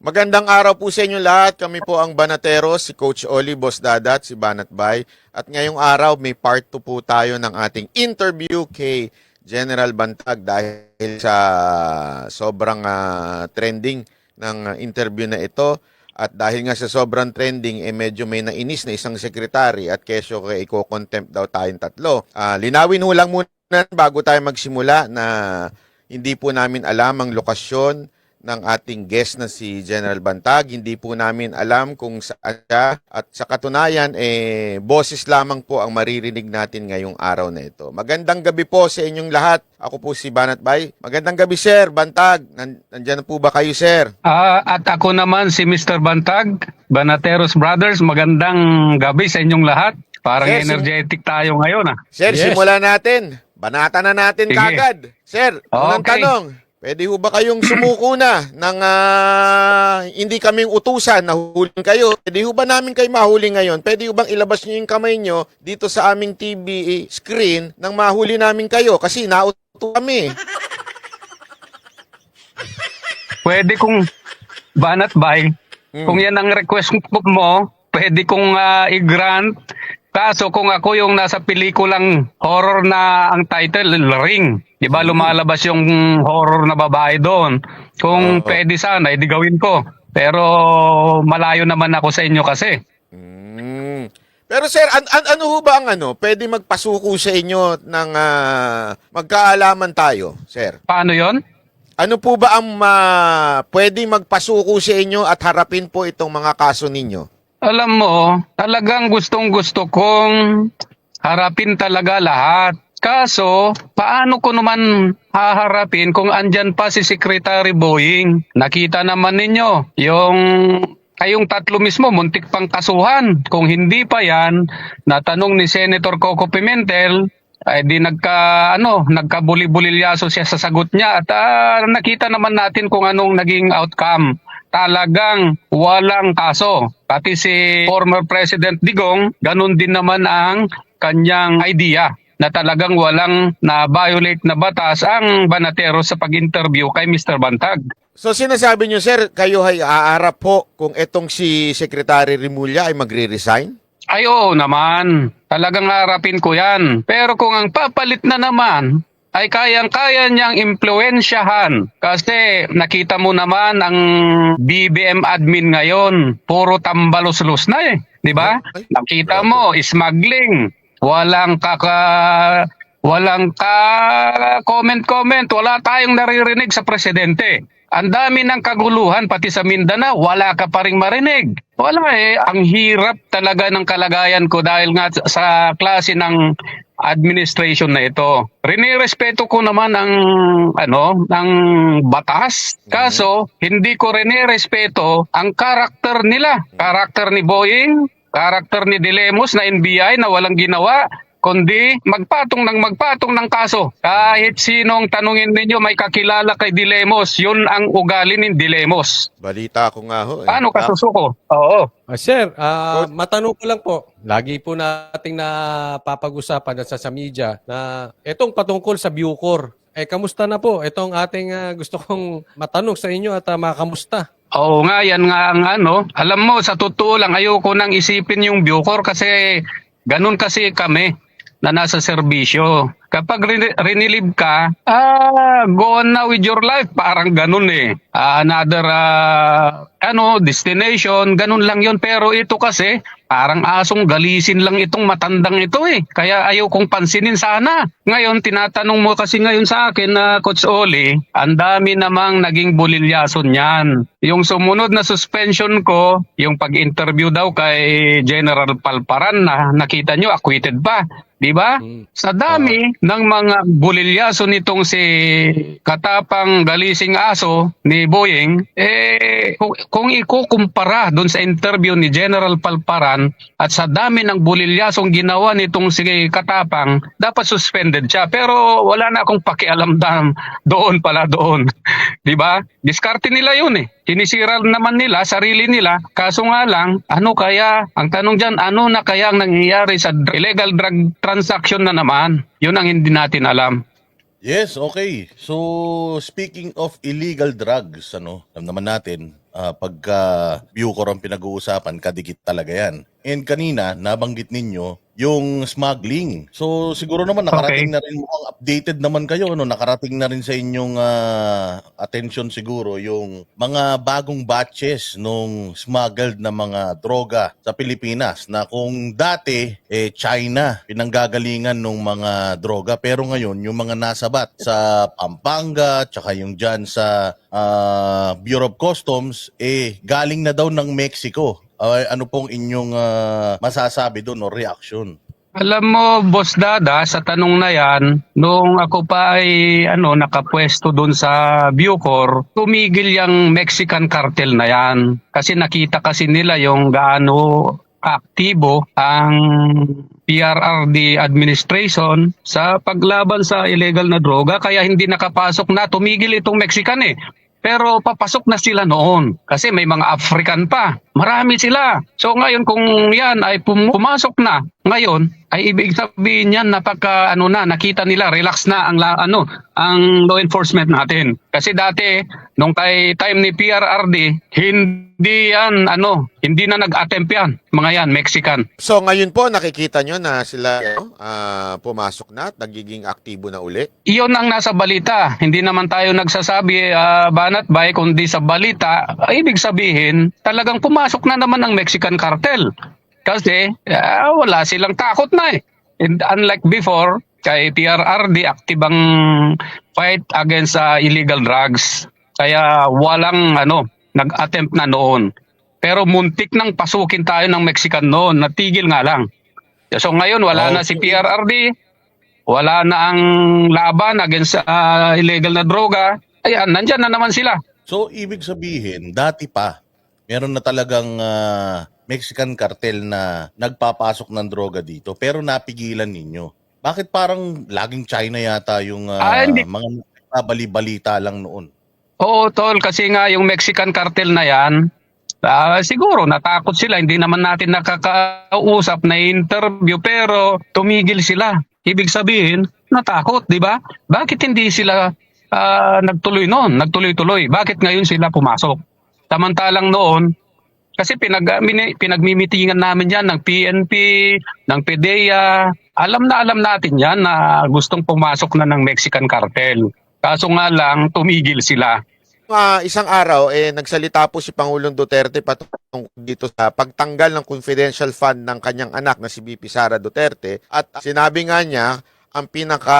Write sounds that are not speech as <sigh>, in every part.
Magandang araw po sa inyo lahat. Kami po ang Banateros, si Coach Oli, Boss Dadat, si Banat Bay. At ngayong araw, may part 2 po tayo ng ating interview kay General Bantag dahil sa sobrang ah, trending ng interview na ito. At dahil nga sa sobrang trending, eh medyo may nainis na isang sekretary at kesyo kay i-contempt daw tayong tatlo. Ah, linawin ho lang muna bago tayo magsimula na hindi po namin alam ang lokasyon ng ating guest na si General Bantag. Hindi po namin alam kung saan siya. At sa katunayan, eh, boses lamang po ang maririnig natin ngayong araw na ito. Magandang gabi po sa inyong lahat. Ako po si Banat Bay. Magandang gabi, Sir Bantag. Nan- nandyan na po ba kayo, Sir? Ah, at ako naman si Mr. Bantag, Banateros Brothers. Magandang gabi sa inyong lahat. Parang Yes, energetic tayo ngayon ah. Sir, Yes. simulan natin. Banata na natin Sige. kagad. Sir, unang Okay. tanong. Pwede ho ba kayong sumuko na ng ah, hindi kaming utusan na huling kayo? Pwede ho ba namin kayo mahuli ngayon? Pwede ho bang ilabas niyo yung kamay niyo dito sa aming TV screen nang mahuli namin kayo? Kasi nauto kami. Pwede kong banat bay. Hmm. Kung yan ang request mo, pwede kong ah, i-grant. Kaso kung ako yung nasa pelikulang horror na ang title, Ring. Di ba lumalabas yung horror na babae doon? Kung Oo. pwede sana, edi gawin ko. Pero malayo naman ako sa inyo kasi. Mm. Pero sir, an- an- ano ho ba ang ano? Pwede magpasuko sa inyo ng ah, magkaalaman tayo, sir? Paano yon? Ano po ba ang ma pwede magpasuko sa inyo at harapin po itong mga kaso ninyo? Alam mo, talagang gustong gusto kong harapin talaga lahat. Kaso, paano ko naman haharapin kung andyan pa si Secretary Boying? Nakita naman ninyo, yung kayong tatlo mismo, muntik pang kasuhan. Kung hindi pa yan, natanong ni Senator Coco Pimentel, ay di nagka ano nagkabuli-bulilyaso siya sa sagot niya at ah, nakita naman natin kung anong naging outcome talagang walang kaso pati si former President Digong ganun din naman ang kanyang idea na talagang walang na violate na batas ang Banatero sa pag-interview kay Mr. Bantag. So sinasabi niyo sir, kayo ay aarap po kung itong si Secretary Rimulya ay magre-resign? Ay oo naman, talagang harapin ko yan. Pero kung ang papalit na naman ay kayang-kaya niyang impluensyahan. Kasi nakita mo naman ang BBM admin ngayon, puro tambalos-los na eh. Di ba? Nakita mo, smuggling. Walang kaka... Walang ka comment-comment. Wala tayong naririnig sa presidente. Ang dami ng kaguluhan pati sa Mindanao, wala ka pa rin marinig. Wala eh, ang hirap talaga ng kalagayan ko dahil nga sa klase ng administration na ito. Rinirespeto ko naman ang ano, ng batas. Kaso hindi ko rinirespeto ang karakter nila. Karakter ni Boying, karakter ni Dilemos na NBI na walang ginawa kundi magpatong ng magpatong ng kaso. Kahit sinong tanungin ninyo may kakilala kay Dilemos, yun ang ugali ni Dilemos. Balita ko nga ho. eh. Paano ka susuko? Oo. Ah, sir, ah, matanong ko lang po. Lagi po nating napapag-usapan sa, sa media na itong patungkol sa Bucor. Eh, kamusta na po? Itong ating ah, gusto kong matanong sa inyo at uh, makamusta. Oo nga, yan nga ang ano. Alam mo, sa totoo lang, ayoko nang isipin yung Bucor kasi ganun kasi kami na nasa serbisyo. Kapag rin- rinilib ka, ah, go on now with your life. Parang ganun eh. Ah, another, ah, ano, destination, ganun lang yon Pero ito kasi, parang asong galisin lang itong matandang ito eh. Kaya ayaw kong pansinin sana. Ngayon, tinatanong mo kasi ngayon sa akin na Coach Oli, ang dami namang naging bulilyason niyan. Yung sumunod na suspension ko, yung pag-interview daw kay General Palparan na nakita nyo, acquitted pa. Di ba? Hmm. Sa dami ng mga bulilyaso nitong si Katapang Galising Aso ni Boying, eh, kung, kung ikukumpara doon sa interview ni General Palparan at sa dami ng bulilyasong ginawa nitong si Katapang, dapat suspended siya. Pero wala na akong pakialam doon pala doon. <laughs> Di ba? Diskarte nila yun eh. Sinisira naman nila, sarili nila. Kaso nga lang, ano kaya, ang tanong dyan, ano na kaya ang nangyayari sa illegal drug transaction na naman? Yun ang hindi natin alam. Yes, okay. So, speaking of illegal drugs, ano, alam naman natin, Ah, pagka Bucor ang pinag-uusapan, kadikit talaga yan. And kanina, nabanggit ninyo yung smuggling. So siguro naman nakarating na rin mukhang updated naman kayo no nakarating na rin sa inyong ah, attention siguro yung mga bagong batches nung smuggled na mga droga sa Pilipinas na kung dati eh China pinanggagalingan nung mga droga pero ngayon yung mga nasabat sa Pampanga tsaka yung diyan sa ah, Bureau of Customs eh galing na daw ng Mexico. Ay, ano pong inyong ah, masasabi doon o reaction? Alam mo, Boss Dada, sa tanong na yan, nung ako pa ay ano, nakapwesto doon sa Bucor, tumigil yung Mexican cartel na yan. Kasi nakita kasi nila yung gaano aktibo ang PRRD administration sa paglaban sa illegal na droga kaya hindi nakapasok na tumigil itong Mexican eh. Pero papasok na sila noon kasi may mga African pa. Marami sila. So ngayon kung yan ay pum- pumasok na ngayon ay ibig sabihin yan napaka ano na nakita nila relax na ang la- ano ang law enforcement natin. Kasi dati nung kay time ni PRRD hindi yan ano hindi na nag-attempt yan mga yan Mexican. So ngayon po nakikita nyo na sila ah, pumasok na at nagiging aktibo na uli. Iyon ang nasa balita. Hindi naman tayo nagsasabi uh, banat bay kundi sa balita. ay, ibig sabihin, talagang pumasok na naman ang Mexican cartel. Kasi ah, wala silang takot na eh. And unlike before, kay PRRD, aktibang fight against ah, illegal drugs. Kaya walang ano, nag-attempt na noon. Pero muntik nang pasukin tayo ng Mexican noon, natigil nga lang. So ngayon wala na si PRRD, wala na ang laban against ah, illegal na droga. Ayan, nandyan na naman sila. So, ibig sabihin, dati pa, meron na talagang ah, Mexican cartel na nagpapasok ng droga dito, pero napigilan ninyo. Bakit parang laging China yata yung ah, Ah, hindi. mga bali-balita lang noon? Oo, tol, kasi nga yung Mexican cartel na yan, ah, siguro natakot sila. Hindi naman natin nakakausap na interview pero tumigil sila. Ibig sabihin, natakot, di ba? Bakit hindi sila ah, nagtuloy noon, nagtuloy-tuloy? Bakit ngayon sila pumasok? Samantalang noon, kasi pinag, pinagmimitingan namin yan ng PNP, ng PDEA. Alam na alam natin yan na gustong pumasok na ng Mexican cartel. Kaso nga lang, tumigil sila. Ah, isang araw, eh, nagsalita po si Pangulong Duterte patungkol dito sa pagtanggal ng confidential fund ng kanyang anak na si BP Sara Duterte. At sinabi nga niya, ang pinaka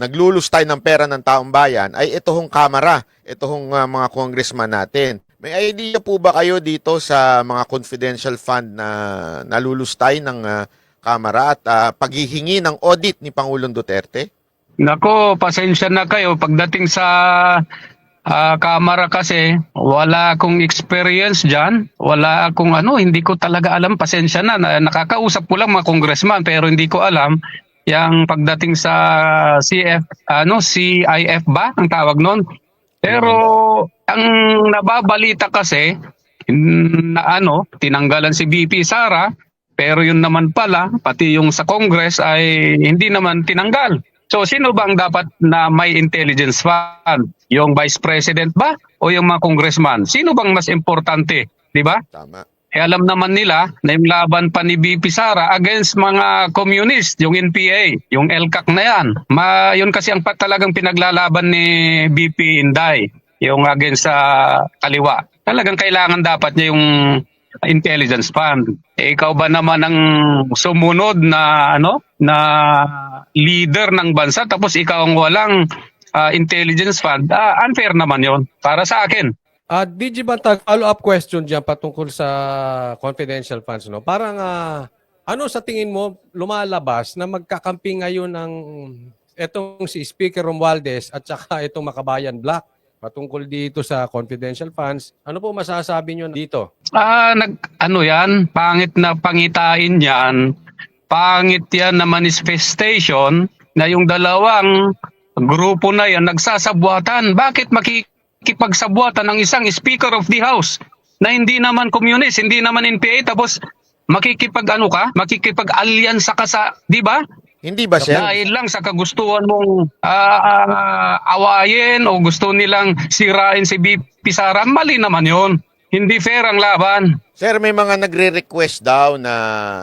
naglulustay ng pera ng taong bayan ay ito hong kamera, ito hong ah, mga congressman natin. May idea po ba kayo dito sa mga confidential fund na nalulustay ng ah, kamera at ah, paghihingi ng audit ni Pangulong Duterte? Nako, pasensya na kayo. Pagdating sa ah, kamera kasi, wala akong experience dyan. Wala akong ano, hindi ko talaga alam. Pasensya na. na nakakausap ko lang mga congressman pero hindi ko alam yung pagdating sa CF, ano, CIF ba ang tawag nun? Pero ang nababalita kasi, na ano, tinanggalan si BP Sara, pero yun naman pala, pati yung sa Congress ay hindi naman tinanggal. So sino ba ang dapat na may intelligence fund? Yung Vice President ba o yung mga congressman? Sino bang mas importante? 'Di ba? Tama. Eh alam naman nila na yung laban pa ni BP Sara against mga communist, yung NPA, yung LCAC na yan. Ma, yun kasi ang talagang pinaglalaban ni BP Inday, yung against sa kaliwa. Talagang kailangan dapat niya yung intelligence fund. Eh, ikaw ba naman ang sumunod na ano na leader ng bansa tapos ikaw ang walang ah, intelligence fund? Ah, unfair naman yon para sa akin. Ah, DG Bantag, follow-up question dyan patungkol sa confidential funds. No? Parang ah, ano sa tingin mo lumalabas na magkakampi ngayon ng etong si Speaker Romualdez at saka itong Makabayan Black patungkol dito sa confidential funds. Ano po masasabi nyo dito? Ah, nag ano 'yan? Pangit na pangitain 'yan. Pangit 'yan na manifestation na yung dalawang grupo na 'yan nagsasabwatan. Bakit makikipagsabuatan ng isang Speaker of the House na hindi naman communist, hindi naman NPA tapos makikipag ano ka, makikipag-alyansa ka sa, 'di ba? Hindi ba, sir? Dahil lang sa kagustuhan mong ah, ah, awayin o gusto nilang sirain si BP Sara, mali naman yon. Hindi fair ang laban. Sir, may mga nagre-request daw na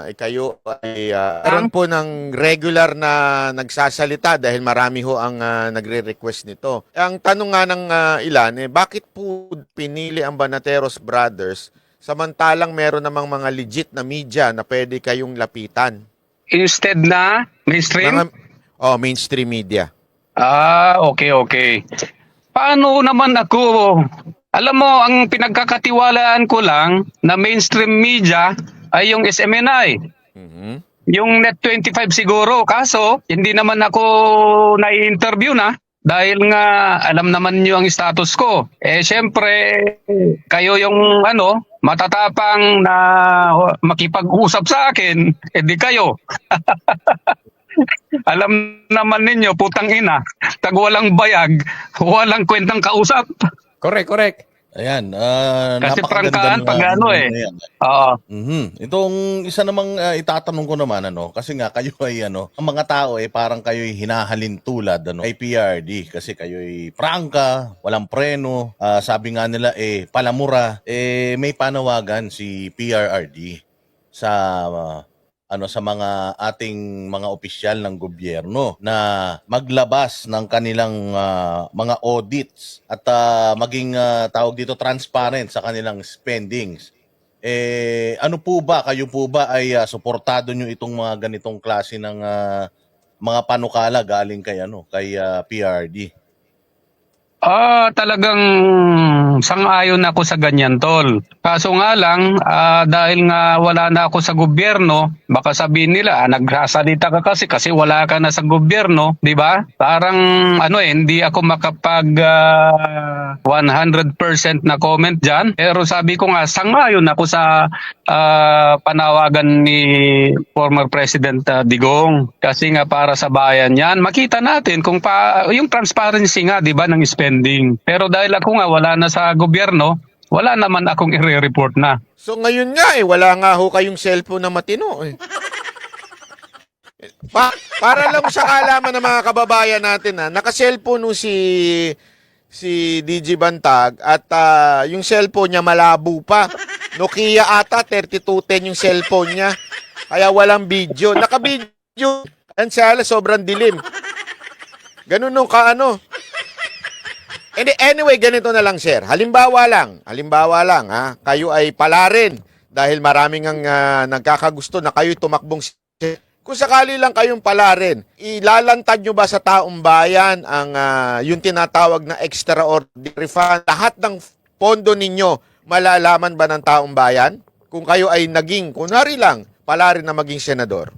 eh, kayo ay uh, po ng regular na nagsasalita dahil marami ho ang ah, nagre-request nito. Ang tanong nga ng ah, ilan, eh, bakit po pinili ang Banateros Brothers samantalang meron namang mga legit na media na pwede kayong lapitan? Instead na mainstream. Mga, oh, mainstream media. Ah, okay, okay. Paano naman ako? Alam mo, ang pinagkakatiwalaan ko lang na mainstream media ay yung SMNI. Mhm. Yung Net25 siguro. Kaso, hindi naman ako nai-interview na. Dahil nga, alam naman nyo ang status ko. Eh, syempre, kayo yung ano, matatapang na makipag-usap sa akin. Eh, di kayo. <laughs> alam naman ninyo, putang ina, tag walang bayag, walang kwentang kausap. Correct, correct. Ayan, ah, Kasi prangkaan ng, pag ah, ano eh. Oo. Mhm. Itong isa namang ah, itatanong ko naman ano kasi nga kayo ay ano ang mga tao eh parang kayo ay hinahalin tulad ano ay PRD kasi kayo ay prangka, walang preno, ah, sabi nga nila eh palamura eh may panawagan si PRRD sa ah, ano sa mga ating mga opisyal ng gobyerno na maglabas ng kanilang ah, mga audits at ah, maging ah, tawag dito transparent sa kanilang spendings. Eh ano po ba kayo po ba ay ah, suportado nyo itong mga ganitong klase ng ah, mga panukala galing kay ano kay ah, PRD? Ah, talagang sang-ayon ako sa ganyan, tol. Kaso nga lang, ah, dahil nga wala na ako sa gobyerno, baka sabihin nila, ah, nagsasalita ka kasi kasi wala ka na sa gobyerno, di ba? Parang ano eh, hindi ako makapag ah, 100% na comment diyan. Pero sabi ko nga, sang-ayon ako sa ah, panawagan ni former President ah, Digong. Kasi nga para sa bayan yan, makita natin kung pa, yung transparency nga, di ba, ng spending. Pero dahil ako nga wala na sa gobyerno, wala naman akong i-report na. So ngayon nga eh, wala nga ho kayong cellphone na matino eh. Pa- para lang sa kaalaman ng mga kababayan natin na naka-cellphone no si si DJ Bantag at ah, yung cellphone niya malabo pa. Nokia ata 3210 yung cellphone niya. Kaya walang video. Naka-video. Ang sobrang dilim. Ganun nung kaano. Hindi, anyway, ganito na lang, sir. Halimbawa lang, halimbawa lang, ha, kayo ay palarin dahil maraming ang ah, nagkakagusto na kayo tumakbong kung sakali lang kayong palarin, ilalantad nyo ba sa taong bayan ang ah, yung tinatawag na extraordinary fund? Lahat ng pondo ninyo, malalaman ba ng taong bayan? Kung kayo ay naging, kunwari lang, palarin na maging senador.